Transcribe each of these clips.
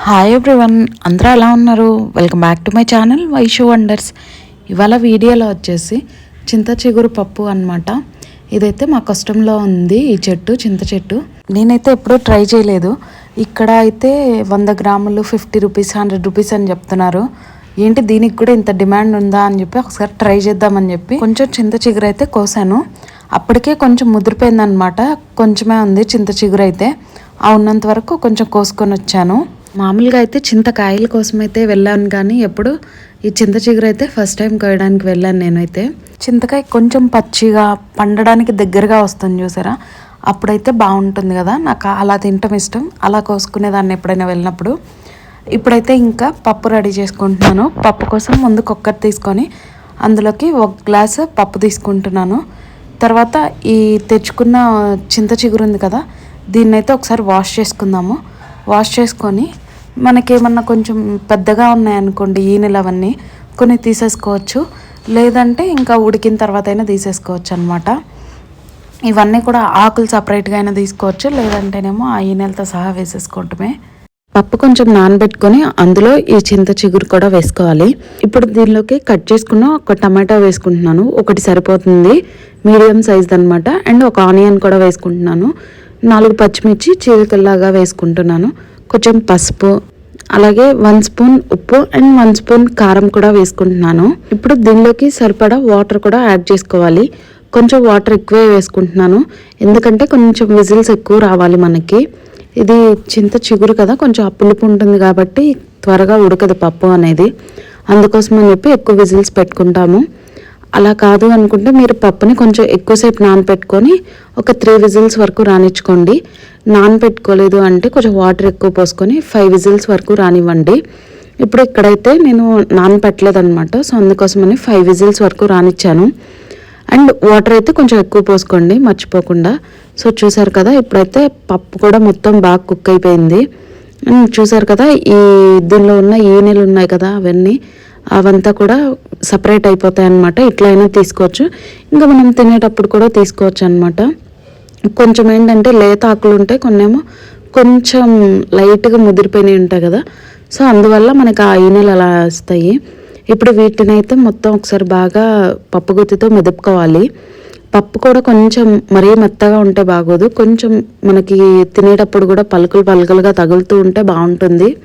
Hi everyone అందరూ ఎలా ఉన్నారు? Welcome back to my channel Vaishu wonders ఇవాళ వీడియోలో వచ్చేసి చింత చిగురు పప్పు అనమాట ఇదైతే మా కష్టంలో ఉంది ఈ చెట్టు చింత చెట్టు. నేనైతే ఎప్పుడూ ట్రై చేయలేదు. ఇక్కడ అయితే వంద గ్రాములు ఫిఫ్టీ రూపీస్ హండ్రెడ్ రూపీస్ అని చెప్తున్నారు. ఏంటి దీనికి కూడా ఇంత డిమాండ్ ఉందా అని చెప్పి ఒకసారి ట్రై చేద్దామని చెప్పి కొంచెం చింత చిగురు అయితే కోసాను. అప్పటికే కొంచెం ముదిరిపోయిందనమాట కొంచెమే ఉంది చింత చిగురు అయితే. ఆ ఉన్నంత వరకు కొంచెం కోసుకొని వచ్చాను. మామూలుగా అయితే చింతకాయల కోసం అయితే వెళ్ళాను కానీ ఎప్పుడు ఈ చింత చిగురు అయితే ఫస్ట్ టైం కోయడానికి వెళ్ళాను నేనైతే. చింతకాయ కొంచెం పచ్చిగా పండడానికి దగ్గరగా వస్తుంది చూసారా? అప్పుడైతే బాగుంటుంది కదా నాకు అలా తినటం ఇష్టం. అలా కోసుకునేదాన్ని ఎప్పుడైనా వెళ్ళినప్పుడు. ఇప్పుడైతే ఇంకా పప్పు రెడీ చేసుకుంటున్నాను. పప్పు కోసం ముందు కుక్కర్ తీసుకొని అందులోకి ఒక గ్లాసు పప్పు తీసుకుంటున్నాను. తర్వాత ఈ తెచ్చుకున్న చింత చిగురు ఉంది కదా దీన్నైతే ఒకసారి వాష్ చేసుకుందాము. వాష్ చేసుకొని మనకేమన్నా కొంచెం పెద్దగా ఉన్నాయనుకోండి ఈనెలు అవన్నీ కొన్ని తీసేసుకోవచ్చు. లేదంటే ఇంకా ఉడికిన తర్వాత అయినా తీసేసుకోవచ్చు అనమాట ఇవన్నీ కూడా ఆకులు సపరేట్గా అయినా తీసుకోవచ్చు లేదంటేనేమో ఆ ఈనెలతో సహా వేసేసుకోవటమే. పప్పు కొంచెం నానబెట్టుకొని అందులో ఈ చింత చిగురు కూడా వేసుకోవాలి. ఇప్పుడు దీనిలోకి కట్ చేసుకున్న ఒక టమాటా వేసుకుంటున్నాను. ఒకటి సరిపోతుంది మీడియం సైజ్ అనమాట అండ్ ఒక ఆనియన్ కూడా వేసుకుంటున్నాను. నాలుగు పచ్చిమిర్చి చీలికల్లాగా వేసుకుంటున్నాను. కొంచెం పసుపు అలాగే వన్ స్పూన్ ఉప్పు అండ్ వన్ స్పూన్ కారం కూడా వేసుకుంటున్నాను. ఇప్పుడు దీనిలోకి సరిపడా వాటర్ కూడా యాడ్ చేసుకోవాలి. కొంచెం వాటర్ ఎక్కువే వేసుకుంటున్నాను. ఎందుకంటే కొంచెం విజిల్స్ ఎక్కువ రావాలి మనకి. ఇది చింత చిగురు కదా కొంచెం పులుపు ఉంటుంది కాబట్టి త్వరగా ఉడకదు పప్పు అనేది. అందుకోసం అని చెప్పి ఎక్కువ విజిల్స్ పెట్టుకుంటాము. అలా కాదు అనుకుంటే మీరు పప్పుని కొంచెం ఎక్కువసేపు నానపెట్టుకొని ఒక త్రీ విజిల్స్ వరకు రానిచ్చుకోండి. నానపెట్టుకోలేదు అంటే కొంచెం వాటర్ ఎక్కువ పోసుకొని ఫైవ్ విజిల్స్ వరకు రానివ్వండి. ఇప్పుడు ఇక్కడైతే నేను నానపెట్టలేదు అనమాట సో అందుకోసమని ఫైవ్ విజిల్స్ వరకు రానిచ్చాను. అండ్ వాటర్ అయితే కొంచెం ఎక్కువ పోసుకోండి మర్చిపోకుండా. సో చూసారు కదా ఇప్పుడైతే పప్పు కూడా మొత్తం బాగా కుక్ అయిపోయింది. చూసారు కదా ఈ దీనిలో ఉన్న ఈనెలు ఉన్నాయి కదా అవన్నీ అవంతా కూడా సపరేట్ అయిపోతాయి అనమాట ఇట్లా అయినా తీసుకోవచ్చు. ఇంకా మనం తినేటప్పుడు కూడా తీసుకోవచ్చు అనమాట కొంచెం ఏంటంటే లేత ఆకులు ఉంటాయి కొన్నేమో కొంచెం లైట్గా ముదిరిపోయినవి ఉంటాయి కదా. సో అందువల్ల మనకు ఆ ఈనెలు అలా వస్తాయి. ఇప్పుడు వీటిని అయితే మొత్తం ఒకసారి బాగా పప్పు గుత్తితో మెదుపుకోవాలి. పప్పు కూడా కొంచెం మరీ మెత్తగా ఉంటే బాగోదు. కొంచెం మనకి తినేటప్పుడు కూడా పలుకులు పలుకులుగా తగులుతూ ఉంటే బాగుంటుంది.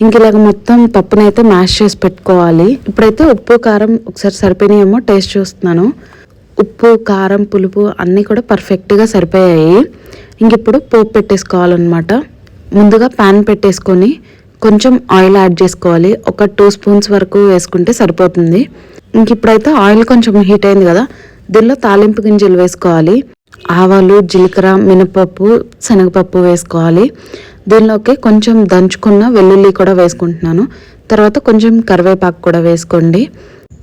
ఇంక ఇలాగ మొత్తం పప్పునైతే మ్యాష్ చేసి పెట్టుకోవాలి. ఇప్పుడైతే ఉప్పు కారం ఒకసారి సరిపోయినాయేమో టేస్ట్ చూస్తున్నాను. ఉప్పు కారం పులుపు అన్నీ కూడా పర్ఫెక్ట్గా సరిపోయాయి. ఇంక ఇప్పుడు పోపు పెట్టేసుకోవాలన్నమాట. ముందుగా ప్యాన్ పెట్టేసుకొని కొంచెం ఆయిల్ యాడ్ చేసుకోవాలి. ఒక టూ స్పూన్స్ వరకు వేసుకుంటే సరిపోతుంది. ఇంక ఇప్పుడైతే ఆయిల్ కొంచెం హీట్ అయింది కదా దీనిలో తాలింపు గింజలు వేసుకోవాలి. ఆవాలు జీలకర్ర మినపప్పు శనగపప్పు వేసుకోవాలి. దీనిలోకి కొంచెం దంచుకున్న వెల్లుల్లి కూడా వేసుకుంటున్నాను. తర్వాత కొంచెం కరివేపాకు కూడా వేసుకోండి.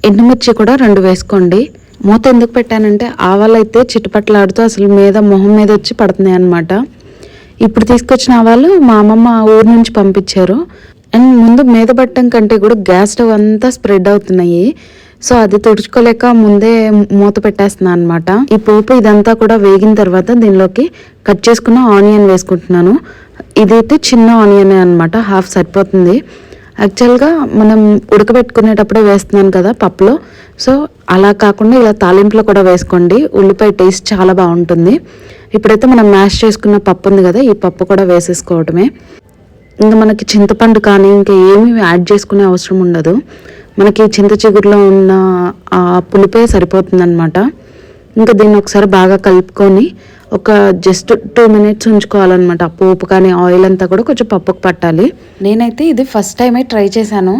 ఎండుమిర్చి కూడా రెండు వేసుకోండి. మూత ఎందుకు పెట్టానంటే ఆవాలు అయితే చిట్టుపట్లాడుతూ అసలు మీద మొహం మీద వచ్చి పడుతున్నాయి అనమాట ఇప్పుడు తీసుకొచ్చిన ఆవాలు మా అమ్మమ్మ ఊరు నుంచి పంపించారు. అండ్ ముందు మీద పట్టడం కంటే కూడా గ్యాస్ స్టవ్ అంతా స్ప్రెడ్ అవుతున్నాయి. సో అది తుడుచుకోలేక ముందే మూత పెట్టేస్తున్నాను అనమాట ఈ పోపు ఇదంతా కూడా వేగిన తర్వాత దీనిలోకి కట్ చేసుకున్న ఆనియన్ వేసుకుంటున్నాను. ఇదైతే చిన్న ఆనియన్ అనమాట హాఫ్ సరిపోతుంది. యాక్చువల్గా మనం ఉడకబెట్టుకునేటప్పుడే వేస్తున్నాను కదా పప్పులో. సో అలా కాకుండా ఇలా తాలింపులో కూడా వేసుకోండి. ఉల్లిపాయ టేస్ట్ చాలా బాగుంటుంది. ఇప్పుడైతే మనం మ్యాష్ చేసుకున్న పప్పు ఉంది కదా ఈ పప్పు కూడా వేసేసుకోవటమే. ఇంకా మనకి చింతపండు కానీ ఇంకా ఏమీ యాడ్ చేసుకునే అవసరం ఉండదు. మనకి చింత చిగురులో ఉన్న ఆ పులిపే సరిపోతుందనమాట ఇంకా దీన్ని ఒకసారి బాగా కలుపుకొని ఒక జస్ట్ టూ మినిట్స్ ఉంచుకోవాలన్నమాట. ఆ పోపు కానీ ఆయిల్ అంతా కూడా కొంచెం పప్పుకు పట్టాలి. నేనైతే ఇది ఫస్ట్ టైమే ట్రై చేశాను.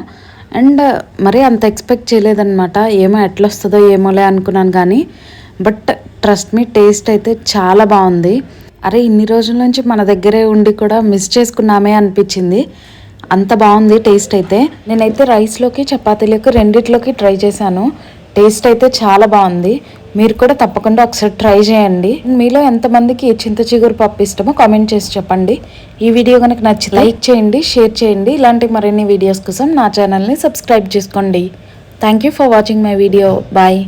అండ్ మరీ అంత ఎక్స్పెక్ట్ చేయలేదన్నమాట. ఏమో ఎట్లా వస్తుందో ఏమోలే అనుకున్నాను కానీ బట్ ట్రస్ట్ మీ టేస్ట్ అయితే చాలా బాగుంది. అరే ఇన్ని రోజుల నుంచి మన దగ్గరే ఉండి కూడా మిస్ చేసుకున్నామే అనిపించింది. అంత బాగుంది టేస్ట్ అయితే. నేనైతే రైస్లోకి చపాతీలోకి రెండిట్లోకి ట్రై చేశాను. టేస్ట్ అయితే చాలా బాగుంది. మీరు కూడా తప్పకుండా ఒకసారి ట్రై చేయండి. మీలో ఎంతమందికి చింత చిగురు పప్పు ఇష్టమో కామెంట్ చేసి చెప్పండి. ఈ వీడియో కనుక నచ్చి లైక్ చేయండి షేర్ చేయండి. ఇలాంటి మరిన్ని వీడియోస్ కోసం నా ఛానల్ని సబ్స్క్రైబ్ చేసుకోండి. Thank you for watching my video. Bye.